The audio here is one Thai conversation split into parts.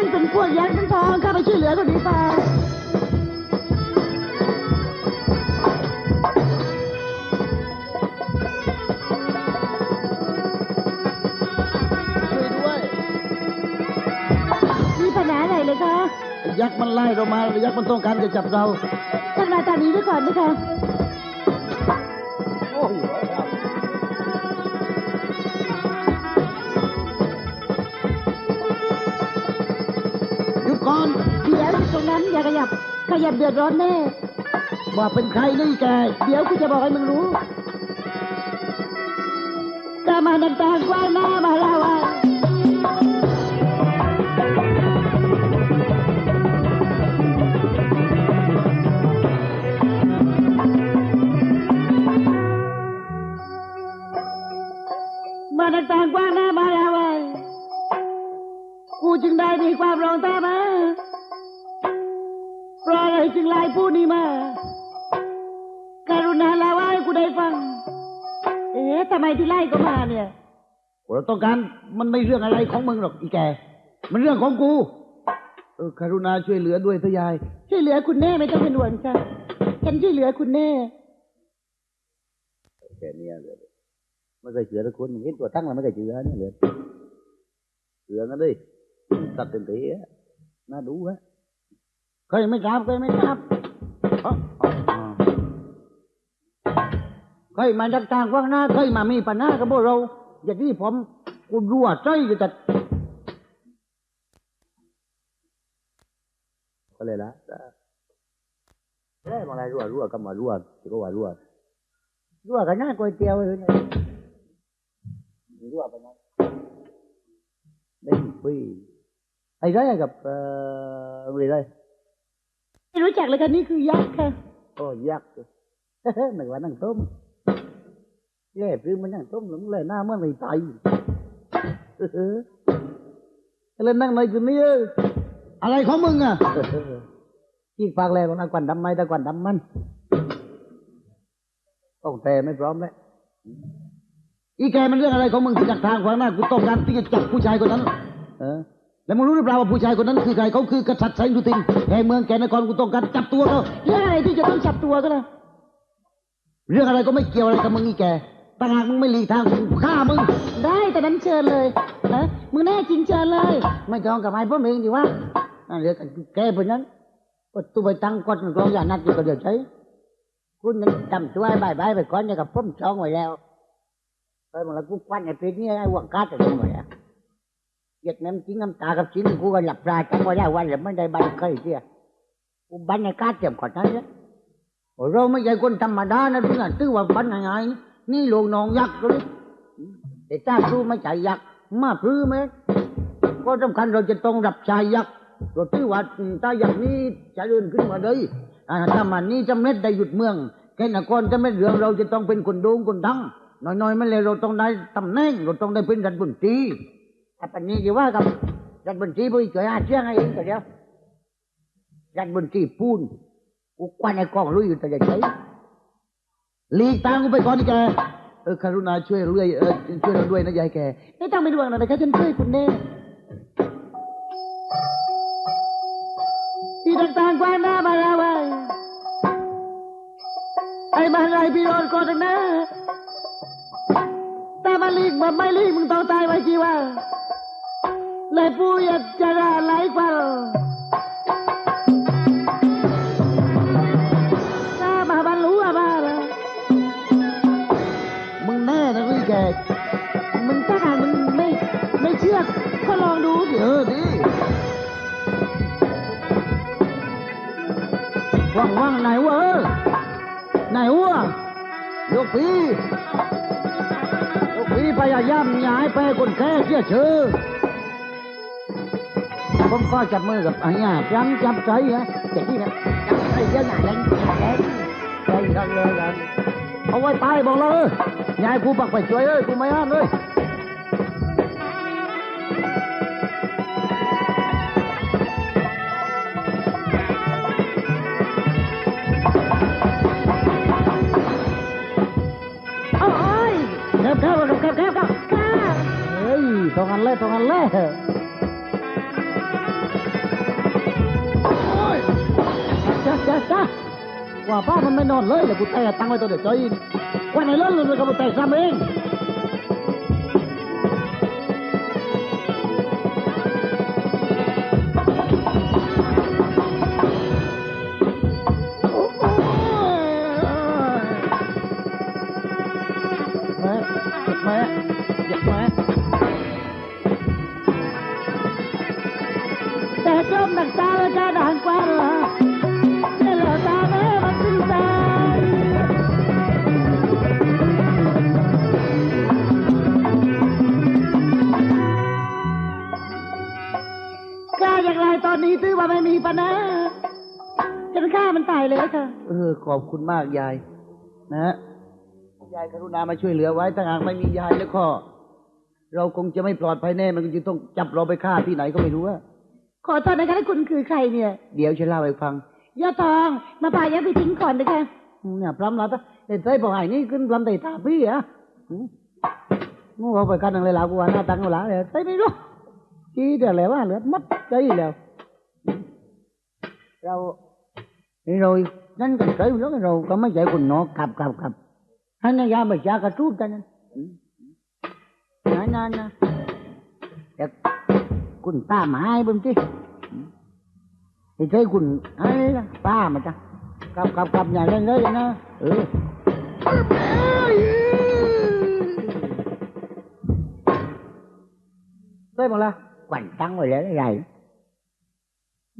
มันเป็นพวกยักษ์ทั้งทองข้าไปช่วยเหลือคนนี้ไปช่วยด้วยมีปัญหาอะไรเลยคะ ไอ้ยักษ์มันไล่เรามาไอ้ยักษ์มันต้องการจะจับเรา ท่านมาตามนี้ไว้ก่อนนะคะ ขยับ ขยับเดือดร้อนแน่ว่าเป็นใครนี่แก เดี๋ยวกูจะบอกให้มึงรู้กามาต่างๆว้าหน้ามาลาวามาต่างๆกว้างหน้ามาแล้วไอ้กูจึงได้มีความรองตามา เพราะอะไรจึงไล่ผู้นี้มาการุณาลาว่าให้กูได้ฟัง เอ๊ะทำไมที่ไล่ก็มาเนี่ยเราต้องการมันไม่เรื่องอะไรของมึงหรอกอีแก มันเรื่องของกูเออกรุณาช่วยเหลือด้วยเถอะยาย ช่วยเหลือคุณแน่ไม่ต้องเป็นห่วงค่ะฉันช่วยเหลือคุณแน่แค่เนี้ยเลยไม่เคยเชื่อทุกคนเห็นตัวตั้งแล้วไม่เคยเชื่อนี่เลยเชื่อกันดิตัดเต็มที่อะน่าดูฮะ เคยไม่กลับเคยไม่กลับอ๋ออ๋อเคยมาจากทางว่างหน้าเคยมามีปัญหากับพวกเรา อย่างที่ผมกูรั่วใจอยู่แต่ก็เลยละเอ้ยมาอะไรรั่วรั่วก็มารั่วก็ว่ารั่วรั่วกันหน้าก๋วยเตี๋ยวเลยเนี่ยรั่วไปนะได้ปีไอ้ไรกับเอ่ออะไร ไรไม่รู้จักเลยค่ะนี่คือยักษ์ค่ะโอ้ยักษ์หนึ่งวันนั่งต้มแย่ซื้อมันนั่งต้มหลงเลยหน้าเมื่อไหร่ตายเออแล้วนั่งในจุดนี้เอออะไรของมึงอะที่ฝากแล้วนะกวันดำไหมตะกวันดำมันต้องแต่ไม่พร้อมแล้วอีแกมันเรื่องอะไรของมึงที่จากทางขวางหน้ากูต้องการที่จะจับผู้ชายคนนั้น เออ แล้วมึงรู้หรือเปล่าว่าผู้ชายคนนั้นคือใครเขาคือกษัตริย์แสงสุทินแห่งเมืองแก่นครกูต้องการจับตัวเขาเรื่องอะไรที่จะต้องจับตัวก็ล่ะเรื่องอะไรก็ไม่เกี่ยวอะไรกับมึงอีแกต่างหากมึงไม่หลีกทางกูฆ่ามึง ได้แต่นั้นเชิญเลยนะมึงแน่จริงเชิญเลย ไม่ต้องกับไอ้พ่อเองดีว่านั่นเรียกแกเป็นนั้นก็ตัวไปตั้งกฎมันก็อย่านัดอยู่กับเดี๋ยวใช้คุณนั้นจำตัวไอ้ใบใบไปก่อนเนี่ยกับผมจองไว้แล้วไปหมดแล้วกูควันไอ้เพชรนี่ไอ้วังกาดจะทำไมอะ เหยียดน้ำจริงน้ำตากับชิ้นกูก็หลับตาจำไว้ได้วันแล้วไม่ได้บันเคยเสียกูบันในกาดเตรียมก่อนนั้นเนี่ยโอ้เราไม่ใช่คนธรรมดานะพี่น่ะตื้อว่าบันยังไงนี่หลวงน้องยักษ์เลยแต่ถ้าสู้ไม่ใช่ยักษ์มาพลื้อไหมก็สำคัญเราจะต้องรับชายยักษ์เราถือว่าถ้ายักษ์นี้จะเดินขึ้นมาเลยถ้ามันนี้จำเร็จได้หยุดเมืองแค่นครจะไม่เรื่องเราจะต้องเป็นคนโด่งคนดังน้อยๆไม่เลยเราต้องได้ตำแหน่งเราต้องได้เป็นรัฐมนตรี ถ้าปันนี้จะว่ากับรัฐมนตรีไปเกิดอาเชียงให้เองก็เดียวรัฐมนตรีพูนกูกวนไอ้กองรู้อยู่แต่จะใช้หลีกทางกูไปก่อนนี่แกเออคารุณาช่วยเรื่อยเออช่วยเราด้วยนะยายแกไม่ต้องเป็นห่วงหรอกนะคะฉันช่วยคุณแน่ที่ต่างๆกว้าหน้ามาแล้วไอ้ไอ้มาไรพี่โดนก่อนนะแต่มาลีกมาไม่ลีกมึงต้องตายไว้จีว่า เลยปูอยากจะได้ไหลกว่าถ้ามาบรรลุอะบ้าละมึงแน่นะพี่แกมึงถ้าหากมึงไม่ไม่เชื่อก็ลองดูสิเออดิว่างว่างๆไหนวะเออไหนวะยกพี่ยกพี่พยายามอย่าให้แพ้คนแค่เชื่อเชื่อ ผมก็จับมือกับไอ้เนี่ยจังจับใจฮะจะที่นะจับใจเยอะหน่อยเลยใจกันเลยกันเอาไว้ตายบอกเราเออยายกูปักไปช่วยเอ้ยกูไม่ห้ามเลยโอ้ยแคบเข้าแคบแคบเข้าข้าเฮ้ยตรงกันเลยตรงกันเลย ป้ามันไม่นอนเลยเลยกูแต่ตั้งไว้ตัวเดียวใจวันไหนเล่นเลยก็มาแต่ซ้ำเอง ซื้อว่าไม่มีปัญหาจะฆ่ามันตายเลยค่ะ เออ ขอบคุณมากยายนะฮะยายกรุณามาช่วยเหลือไว้ถ้าหากไม่มียายแล้วก็ เราคงจะไม่ปลอดภัยแน่ มันจะต้องจับเราไปฆ่าที่ไหนก็ไม่รู้อะขอโทษนะคะคุณคือใครเนี่ย เดี๋ยวฉันเล่าให้ฟังยอดทอง มาพายังไปทิ้งก่อนนะคะเนี่ยพร้ำแล้วแต่ใจบอกไอ้นี่ขึ้นพร้ำแต่ตาพี่เหรอะงูเอาไปกันอะไรแล้วกูว่าหน้าตังเอาละเลยใจไม่รู้ชี้เดี๋ยวแล้วว่าเหลือมัดใจแล้ว เราเรานั่นกันใจแล้วเราก็ไม่ใจคนนอกขับขับขับให้นายาไปจากระทูบกันนั่นนั่นนั่น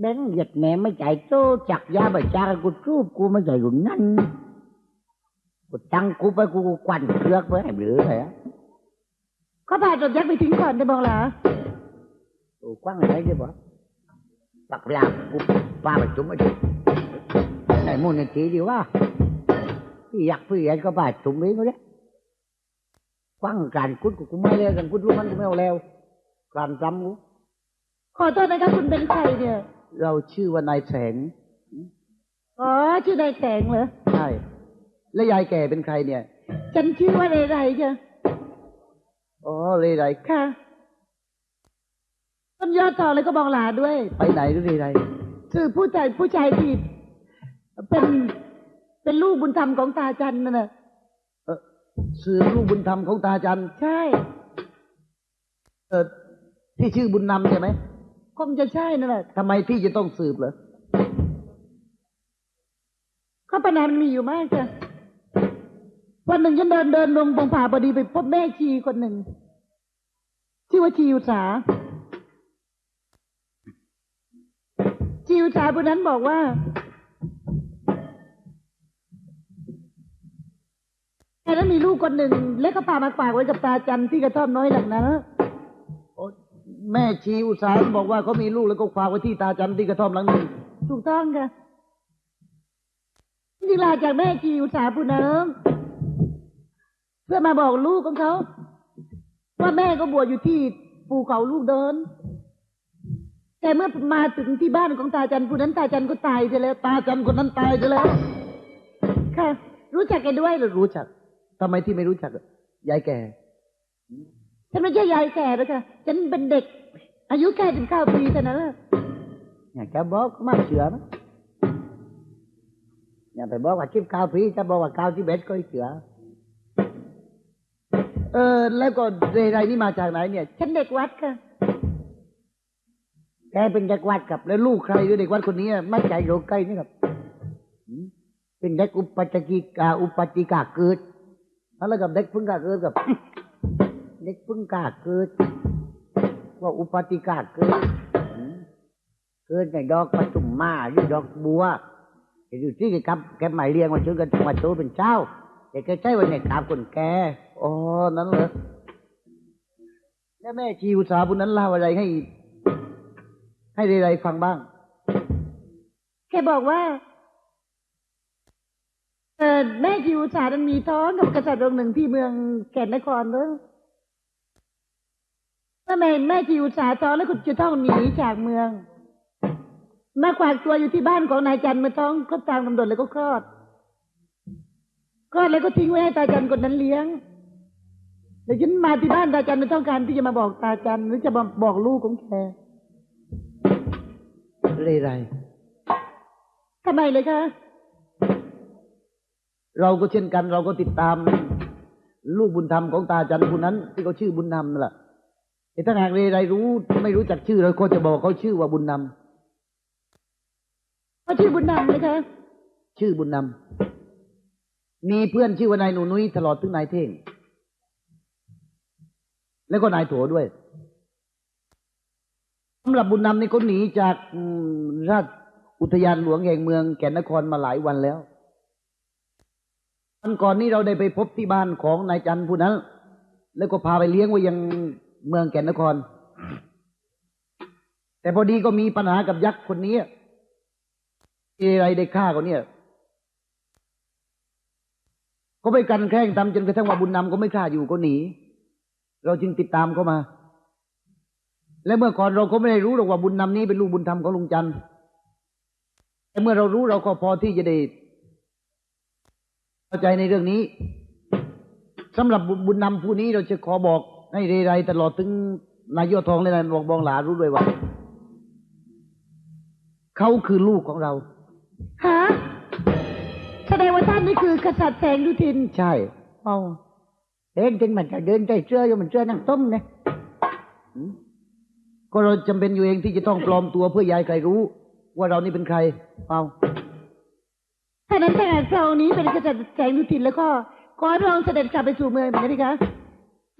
นะแต่คุณตาหมาให้บุญที่ไอ้ใจคุณไอ้ละป้ามาจ้ะกลับกลับกลับอย่าเล่นเลยนะเออได้หมดละ quanh tăng rồi đấy này đến giật mẹ mới chạy tô chặt da bà cha cô chú cô mới chạy cũng nhanh cô tăng cô phải cô quanh trước với em nữa rồi á ก็พาจนยักษ์ไปทิ้งก่อนได้บอกเหรอ cô quăng ở đây đi bỏ bạc làm cô ba bà chúng ở đây này mua này chỉ đi quá thì giặc phi anh có bà chúng biến rồi đấy quăng càn cút của cô mới leo càn cút lúc anh cũng ไม่เอาแล้วการจำกูขอโทษนะคะคุณเป็นใครเนี่ย เราชื่อว่านายแสง อ๋อ ชื่อนายแสงเหรอ ใช่ แล้วยายแก่เป็นใครเนี่ย ฉันชื่อว่าเรไรจ้ะอ๋อ เรไรค่ะต้นยอดทองเลยก็บอกหลาด้วย ไปไหนหรือเรไรคือผู้ชายผู้ชายที่เป็นเป็นลูกบุญธรรมของตาจันนั่นน่ะเออสืบลูกบุญธรรมของตาจัน ใช่ เออที่ชื่อบุญนำใช่ไหม คงจะใช่นั่นแหละทำไมพี่จะต้องสืบเหรอข้อปัญหามันมีอยู่มากจ้ะวันหนึ่งฉันเดินเดินลงตรงผาพอดีไปพบแม่ชีคนหนึ่งชื่อว่าชีอุตสาชีอุตสาผู้นั้นบอกว่า แกนั้นมีลูกคนหนึ่ง แล้วก็พามาฝากไว้กับตาจันที่กระท่อมน้อยหลังนั้น แม่ชีอุตสาหบอกว่าเขามีลูกแล้วก็ฝากไว้ที่ตาจันที่กระท่อมหลังหนึ่งถูกต้องค่ะนี่ลาจากแม่ชีอุตสาผู้น้ำเพื่อมาบอกลูกของเขาว่าแม่ก็บวชอยู่ที่ภูเขาลูกเดิน แต่เมื่อมาถึงที่บ้านของตาจันผู้นั้นตาจันก็ตายไปแล้ว ตาจันคนนั้นตายไปแล้ว ค่ะ รู้จักกันด้วยหรือรู้จักทำไมที่ไม่รู้จักยายแก่ ฉันไม่ใช่ยายแก่แล้วค่ะฉันเป็นเด็ก อายุแค่ถึงเก้าปีเท่านั้นแหละอยากจะบอกก็ไม่เชื่อนะอย่าไปบอกว่าชิบข้าวพีจะบอกว่าข้าวที่เบ็ดก็เชื่อเออ แล้วก็เรไรนี่มาจากไหนเนี่ย ฉันเด็กวัดค่ะแกเป็นเด็กวัดกับ แล้วลูกใครด้วยเด็กวัดคนนี้อะไม่ใจโรใกล้นี่ครับหืมเป็นเด็กอุปัจจิกาอุปัจจิกาเกิดแล้วกับเด็กเพึ่งกาเกิดกับเด็กพึ่งกาเกิด ว่าอุปัจจิกาเกิดเกิดในดอกปฐุมมาหรือดอกบัวอยู่ที่กับแกหมายเรียงมาช่วยกันมาโตเป็นเจ้าแต่แกใช้วันเนี่ยกราบคนแกอ๋อนั้นเหรอแล้วแม่ชีอุตสาบุญนั้นเล่าอะไรให้ ให้เรไรฟังบ้างแกบอกว่าเออแม่จิวสาดันมีท้องกับกษัตริย์องค์หนึ่งที่เมืองแก่นนครเนอะ เมื่อแม่แม่จิวสาท้องแล้วก็จะต้องหนีจากเมืองมาขวากตัวอยู่ที่บ้านของนายจันทร์เมื่อท้องครบตามกำหนดแล้วก็คลอดคลอดแล้วก็ทิ้งไว้ให้ตาจันทร์คนนั้นเลี้ยงเดี๋ยวฉันมาที่บ้านตาจันทร์ไม่ต้องการที่จะมาบอกตาจันทร์หรือจะมาบอกลูกของแกเรไรทำไมเลยคะ เราก็เช่นกัน เราก็ติดตาม ลูกบุญธรรมของตาจันผู้นั้นที่เขาชื่อบุญนำนั่นแหละแต่ ถ้าหากใครรู้ ไม่รู้จักชื่อเราก็จะบอกเขาชื่อว่าบุญนำเขาชื่อบุญนำไหมคะชื่อบุญนำมีเพื่อนชื่อว่านายหนูนุ้ยตลอดถึงนายเท่ง แล้วก็นายโถด้วยสำหรับบุญนำนี่เขาหนีจากอืมราชอุทยานหลวงแห่งเมืองแก่นนครมาหลายวันแล้ววันก่อนนี้เราได้ไปพบที่บ้านของนายจันทร์ผู้นั้น แล้วก็พาไปเลี้ยงไว้ยัง เมืองแก่นนคร แต่พอดีก็มีปัญหากับยักษ์คนนี้เอไรได้ฆ่าเขาเนี่ย ก็ไปกันแกล้งทำจนกระทั่งว่าบุญนำก็ไม่กล้าอยู่ก็หนี เราจึงติดตามเขามา และเมื่อก่อนเราก็ไม่ได้รู้หรอกว่าบุญนำนี้เป็นลูกบุญธรรมของลุงจันทร์แต่เมื่อเรารู้เราก็พอที่จะได้เข้าใจในเรื่องนี้สำหรับบุญนำผู้นี้เราจะขอบอก ให้เรไรตลอดถึงนายยอดทองและนายบอกบองหลารู้ด้วยว่าเขาคือลูกของเราฮะแสดงว่าท่านนี่คือกษัตริย์แสงดุทิน ใช่เอาเห็นจริงมันจะเดินใจเชื่ออยู่มันเชื่อนั่งต้มเนี่ยก็เราจำเป็นอยู่เองที่จะต้องปลอมตัวเพื่อยายใครรู้ ว่าเรานี่เป็นใครเอาถ้านั้นถ้าหากพระองค์นี้เป็นกษัตริย์แสงดุทินแล้วก็ขอให้พระองค์เสด็จกลับไปสู่เมืองเหมือนกันคะ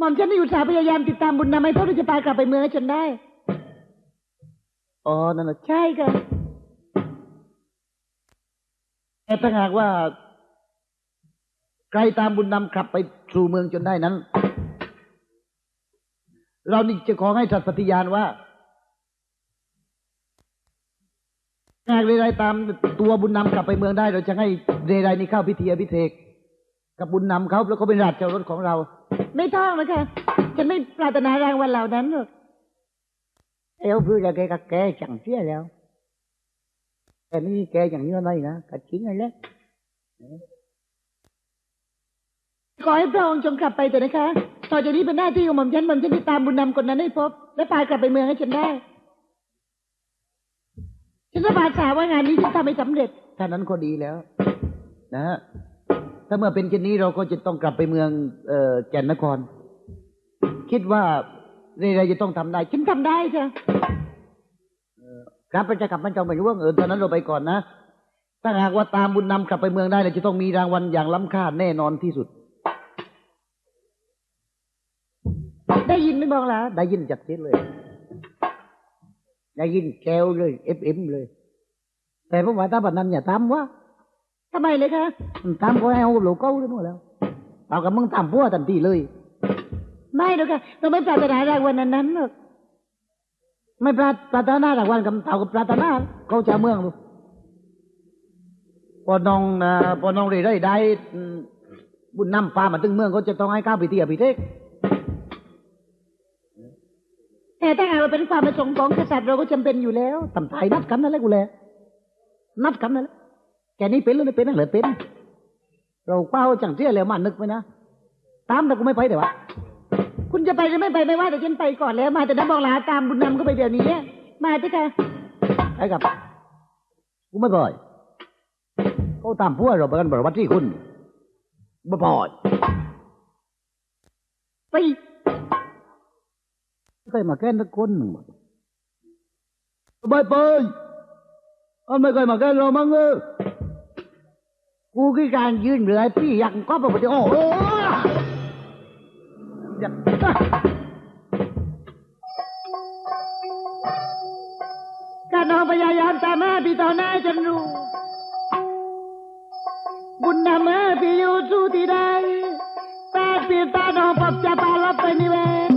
หม่อมฉันได้อุตส่าห์พยายามติดตามบุญนำให้พระราชปากลับไปเมืองให้จนได้ อ๋อ นั่นแหละใช่ค่ะแต่ถ้าหากว่า ใครตามบุญนำขับไปสู่เมืองจนได้นั้น เรานี่จะขอให้สัตย์ปฏิญาณว่าหากเรไรตามตัวบุญนำกลับไปเมืองได้ เราจะให้เรไรนี่เข้าพิธีอภิเษกกับบุญนำเขาแล้วก็เป็นราชรถของเรา ไม่ต้องแล้วค่ะฉันไม่ปรารถนารางวัลเหล่านั้นหรอกเอวคือจะแกกับแกจังเสียแล้ว แต่ไม่มีแกอย่างนี้อะไรนะกัดชิ้นอะไรขอให้พระองค์จงกลับไปเถอะนะคะ ต่อจากนี้เป็นหน้าที่ของหม่อมฉันหม่อมฉันจะตามบุญนำคนนั้นให้พบ และพากลับไปเมืองให้ฉันได้ ฉันสบายสาว่างานนี้ฉันทำให้สำเร็จถ้านั้นก็ดีแล้ว นะฮะ ถ้าเมื่อเป็นเช่นนี้เราก็จะต้องกลับไปเมืองเอแก่นนคร คิดว่าเรไรจะต้องทำได้ฉันทำได้จ้ะครับมันจะกลับมันจองไม่รู้ว่าเออตอนนั้นเราไปก่อนนะถ้าหากว่าตามบุญนำกลับไปเมืองได้เราจะต้องมีรางวัลอย่างล้ำค่าแน่นอนที่สุด ได้ยินไหม่บอกล่ะได้ยินจากเสียเลย ได้ยินแกวเลยเอฟเอ็มเลย แต่ผมว่าถ้าแบบนั้นอย่าทำวะ ทำไมเลยคะมันทำก็ให้เอาโลโก้ด้วยนู่นแล้วเอากับมึงทำพัวทันทีเลย ไม่หรอกค่ะเราไม่ปรารถนารางวัลนั้นๆหรอกไม่ปรารถนารางวัลกับเต่ากับปรารถนาเขาจะเมืองลูพอน้องนะพอน้องเรไรได้ บุญนำพามาถึงเมืองเขาจะต้องให้ข้าวไปเที่ยวพิเทกแต่ถ้าหากว่าเป็นความประสงค์ของกษัตริย์เราก็จำเป็นอยู่แล้วทำไทยนัดกันนั่นแหละกูแลนัดกันนั่นแหละ แกนี่เป็นหรือไม่เป็นนั่นเหรอเป็น เราเป้าจังเสียแล้วมานึกไว้นะตามแต่กูไม่ไปแต่ว่าคุณจะไปหรือไม่ไปไม่ว่าแต่ฉันไปก่อนแล้ว มาแต่น้ำบอกลาตามบุญนำก็ไปเดี๋ยวนี้มาเถอะค่ะไอ้กับกูไม่ปล่อยเขาตามพวกเราไปกันบริวัตที่คุณไม่ปล่อไปไม่เคยมาแกล้งสักคนหนึ่งไปไปอันไม่เคยมาแกล้งเรามั้งเออ กูคือการยืนเหลือพี่อยากก็ปกติโอ้โหอยาการน้องพยายามตามแม่พี่ต่อหน้าจนรู้ บุญนำเมื่อพี่อยู่สู้ที่ใดแปดปีตาน้องปรับจะพาลับไปนิเวศ